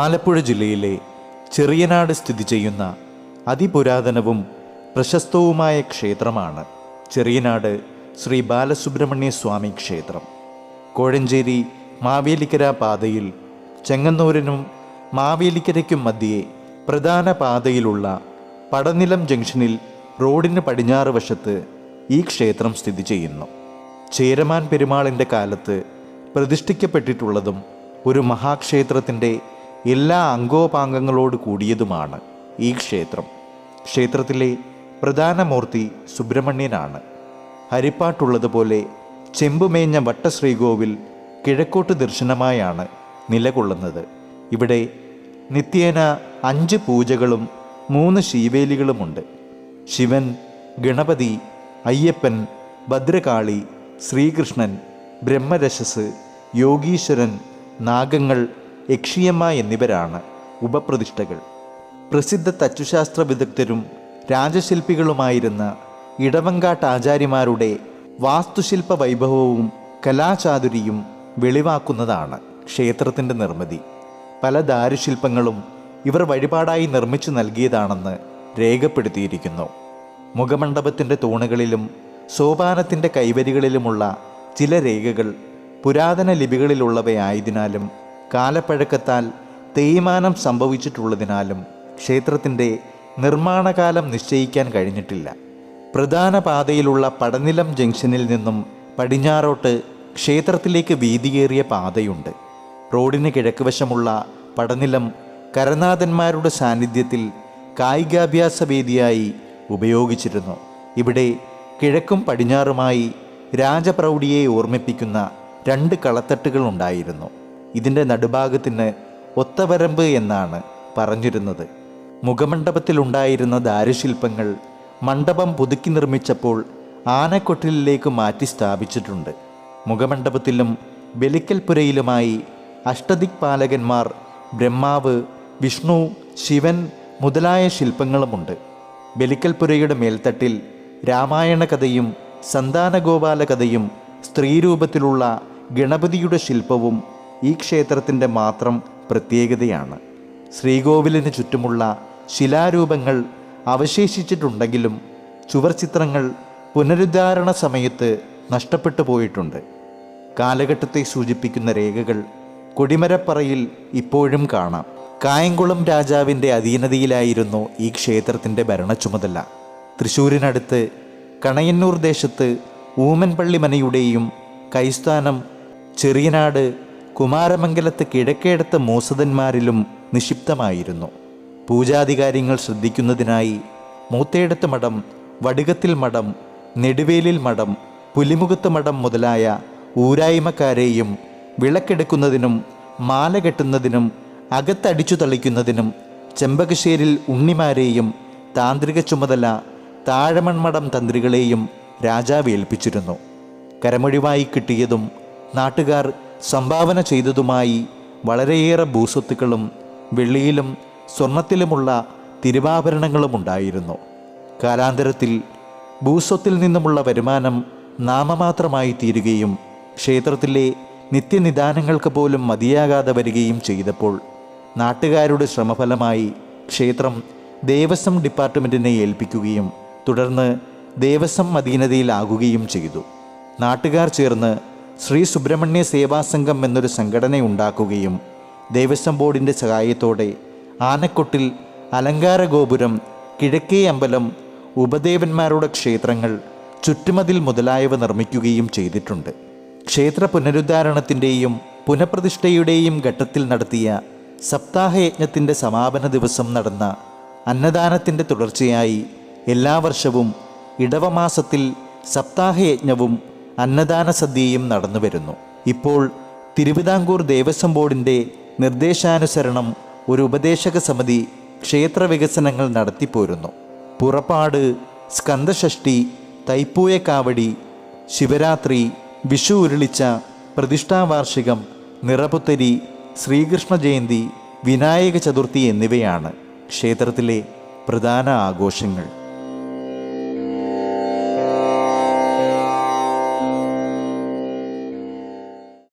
ആലപ്പുഴ ജില്ലയിലെ ചെറിയനാട് സ്ഥിതി ചെയ്യുന്ന അതിപുരാതനവും പ്രശസ്തവുമായ ക്ഷേത്രമാണ് ചെറിയനാട് ശ്രീ ബാലസുബ്രഹ്മണ്യ സ്വാമി ക്ഷേത്രം. കോഴഞ്ചേരി മാവേലിക്കര പാതയിൽ ചെങ്ങന്നൂരിനും മാവേലിക്കരയ്ക്കും മധ്യേ പ്രധാന പാതയിലുള്ള പടനിലം ജംഗ്ഷനിൽ റോഡിന് പടിഞ്ഞാറ് വശത്ത് ഈ ക്ഷേത്രം സ്ഥിതി ചെയ്യുന്നു. ചേരമാൻ പെരുമാളിന്റെ കാലത്ത് പ്രതിഷ്ഠിക്കപ്പെട്ടിട്ടുള്ളതും ഒരു മഹാക്ഷേത്രത്തിന്റെ എല്ലാ അംഗോപാംഗങ്ങളോട് കൂടിയതുമാണ് ഈ ക്ഷേത്രം. ക്ഷേത്രത്തിലെ പ്രധാന മൂർത്തി സുബ്രഹ്മണ്യനാണ്. ഹരിപ്പാട്ടുള്ളതുപോലെ ചെമ്പുമേഞ്ഞ വട്ടശ്രീകോവിൽ കിഴക്കോട്ട് ദർശനമായാണ് നിലകൊള്ളുന്നത്. ഇവിടെ നിത്യേന അഞ്ച് പൂജകളും മൂന്ന് ശീവേലികളുമുണ്ട്. ശിവൻ ഗണപതി അയ്യപ്പൻ ഭദ്രകാളി ശ്രീകൃഷ്ണൻ ബ്രഹ്മരശസ് യോഗീശ്വരൻ നാഗങ്ങൾ യക്ഷിയമ്മ എന്നിവരാണ് ഉപപ്രതിഷ്ഠകൾ. പ്രസിദ്ധ തച്ചുശാസ്ത്ര വിദഗ്ധരും രാജശില്പികളുമായിരുന്ന ഇടവങ്കാട്ട് ആചാര്യമാരുടെ വാസ്തുശില്പ വൈഭവവും കലാചാതുരിയും വെളിവാക്കുന്നതാണ് ക്ഷേത്രത്തിന്റെ നിർമ്മിതി. പല ദാരുശില്പങ്ങളും ഇവർ വഴിപാടായി നിർമ്മിച്ചു നൽകിയതാണെന്ന് രേഖപ്പെടുത്തിയിരിക്കുന്നു. മുഖമണ്ഡപത്തിന്റെ തൂണുകളിലും സോപാനത്തിന്റെ കൈവരികളിലുമുള്ള ചില രേഖകൾ പുരാതന ലിപികളിലുള്ളവയായതിനാലും കാലപ്പഴക്കത്താൽ തേയ്മാനം സംഭവിച്ചിട്ടുള്ളതിനാലും ക്ഷേത്രത്തിന്റെ നിർമ്മാണകാലം നിശ്ചയിക്കാൻ കഴിഞ്ഞിട്ടില്ല. പ്രധാന പാതയിലുള്ള പടനിലം ജംഗ്ഷനിൽ നിന്നും പടിഞ്ഞാറോട്ട് ക്ഷേത്രത്തിലേക്ക് വീതിയേറിയ പാതയുണ്ട്. റോഡിന് കിഴക്കുവശമുള്ള പടനിലം കരനാഥന്മാരുടെ സാന്നിധ്യത്തിൽ കായികാഭ്യാസ വേദിയായി ഉപയോഗിച്ചിരുന്നു. ഇവിടെ കിഴക്കും പടിഞ്ഞാറുമായി രാജപ്രൗഢിയെ ഓർമ്മിപ്പിക്കുന്ന രണ്ട് കളത്തട്ടുകൾ ഉണ്ടായിരുന്നു. ഇതിന്റെ നടുഭാഗത്തിന് ഒത്തവരമ്പ് എന്നാണ് പറഞ്ഞിരുന്നത്. മുഖമണ്ഡപത്തിലുണ്ടായിരുന്ന ദാരുശില്പങ്ങൾ മണ്ഡപം പുതുക്കി നിർമ്മിച്ചപ്പോൾ ആനക്കൊട്ടിലേക്ക് മാറ്റി സ്ഥാപിച്ചിട്ടുണ്ട്. മുഖമണ്ഡപത്തിലും ബലിക്കൽപുരയിലുമായി അഷ്ടദിക്പാലകന്മാർ ബ്രഹ്മാവ് വിഷ്ണു ശിവൻ മുതലായ ശില്പങ്ങളുമുണ്ട്. ബലിക്കൽപുരയുടെ മേൽത്തട്ടിൽ രാമായണ കഥയും സന്താനഗോപാല കഥയും സ്ത്രീരൂപത്തിലുള്ള ഗണപതിയുടെ ശില്പവും ഈ ക്ഷേത്രത്തിന്റെ മാത്രം പ്രത്യേകതയാണ്. ശ്രീകോവിലിന് ചുറ്റുമുള്ള ശിലാരൂപങ്ങൾ അവശേഷിച്ചിട്ടുണ്ടെങ്കിലും ചുവർചിത്രങ്ങൾ പുനരുദ്ധാരണ സമയത്ത് നഷ്ടപ്പെട്ടു പോയിട്ടുണ്ട്. കാലഘട്ടത്തെ സൂചിപ്പിക്കുന്ന രേഖകൾ കൊടിമരപ്പറയിൽ ഇപ്പോഴും കാണാം. കായംകുളം രാജാവിന്റെ അധീനതയിലായിരുന്നു ഈ ക്ഷേത്രത്തിന്റെ ഭരണച്ചുമതല. തൃശ്ശൂരിനടുത്ത് കണയന്നൂർ ദേശത്ത് ഊമൻപള്ളി മനയുടെയും കൈസ്ഥാനം ചെറിയനാട് കുമാരമംഗലത്ത് കിഴക്കേടത്ത് മൂസതന്മാരിലും നിക്ഷിപ്തമായിരുന്നു. പൂജാധികാര്യങ്ങൾ ശ്രദ്ധിക്കുന്നതിനായി മൂത്തേടത്ത് മഠം വടുകത്തിൽ മഠം നെടുവേലിൽ മഠം പുലിമുഖത്ത് മഠം മുതലായ ഊരായ്മക്കാരെയും വിളക്കെടുക്കുന്നതിനും മാല കെട്ടുന്നതിനും അകത്തടിച്ചു തളിക്കുന്നതിനും ചെമ്പകശ്ശേരിൽ ഉണ്ണിമാരെയും താന്ത്രിക ചുമതല താഴമൺമഠം തന്ത്രികളെയും രാജാവ് ഏൽപ്പിച്ചിരുന്നു. കരമൊഴിവായി കിട്ടിയതും നാട്ടുകാർ സംഭാവന ചെയ്തതുമായി വളരെയേറെ ഭൂസ്വത്തുക്കളും വെള്ളിയിലും സ്വർണത്തിലുമുള്ള തിരുവാഭരണങ്ങളും ഉണ്ടായിരുന്നു. കാലാന്തരത്തിൽ ഭൂസ്വത്തിൽ നിന്നുമുള്ള വരുമാനം നാമമാത്രമായി തീരുകയും ക്ഷേത്രത്തിലെ നിത്യനിദാനങ്ങൾക്ക് പോലും മതിയാകാതെ വരികയും ചെയ്തപ്പോൾ നാട്ടുകാരുടെ ശ്രമഫലമായി ക്ഷേത്രം ദേവസ്വം ഡിപ്പാർട്ട്മെന്റിനെ ഏൽപ്പിക്കുകയും തുടർന്ന് ദേവസ്വം അധീനതയിലാകുകയും ചെയ്തു. നാട്ടുകാർ ചേർന്ന് ശ്രീ സുബ്രഹ്മണ്യ സേവാസംഘം എന്നൊരു സംഘടന ഉണ്ടാക്കുകയും ദേവസ്വം ബോർഡിന്റെ സഹായത്തോടെ ആനക്കൊട്ടിൽ അലങ്കാര ഗോപുരം കിഴക്കേ അമ്പലം ഉപദേവന്മാരുടെ ക്ഷേത്രങ്ങൾ ചുറ്റുമതിൽ മുതലായവ നിർമ്മിക്കുകയും ചെയ്തിട്ടുണ്ട്. ക്ഷേത്ര പുനരുദ്ധാരണത്തിന്റെയും പുനഃപ്രതിഷ്ഠയുടെയും ഘട്ടത്തിൽ നടത്തിയ സപ്താഹയജ്ഞത്തിന്റെ സമാപന ദിവസം നടന്ന അന്നദാനത്തിന്റെ തുടർച്ചയായി എല്ലാ വർഷവും ഇടവമാസത്തിൽ സപ്താഹയജ്ഞവും അന്നദാന സദ്യയും നടന്നു വരുന്നു. ഇപ്പോൾ തിരുവിതാംകൂർ ദേവസ്വം ബോർഡിന്റെ നിർദ്ദേശാനുസരണം ഒരു ഉപദേശക സമിതി ക്ഷേത്ര വികസനങ്ങൾ നടത്തിപ്പോരുന്നു. പുറപ്പാട് സ്കന്ദഷഷ്ടി തൈപ്പൂയക്കാവടി ശിവരാത്രി വിഷു ഉരുളിച്ച പ്രതിഷ്ഠാവാർഷികം നിറപുത്തരി ശ്രീകൃഷ്ണ ജയന്തി വിനായക ചതുർത്ഥി എന്നിവയാണ് ക്ഷേത്രത്തിലെ പ്രധാന ആഘോഷങ്ങൾ.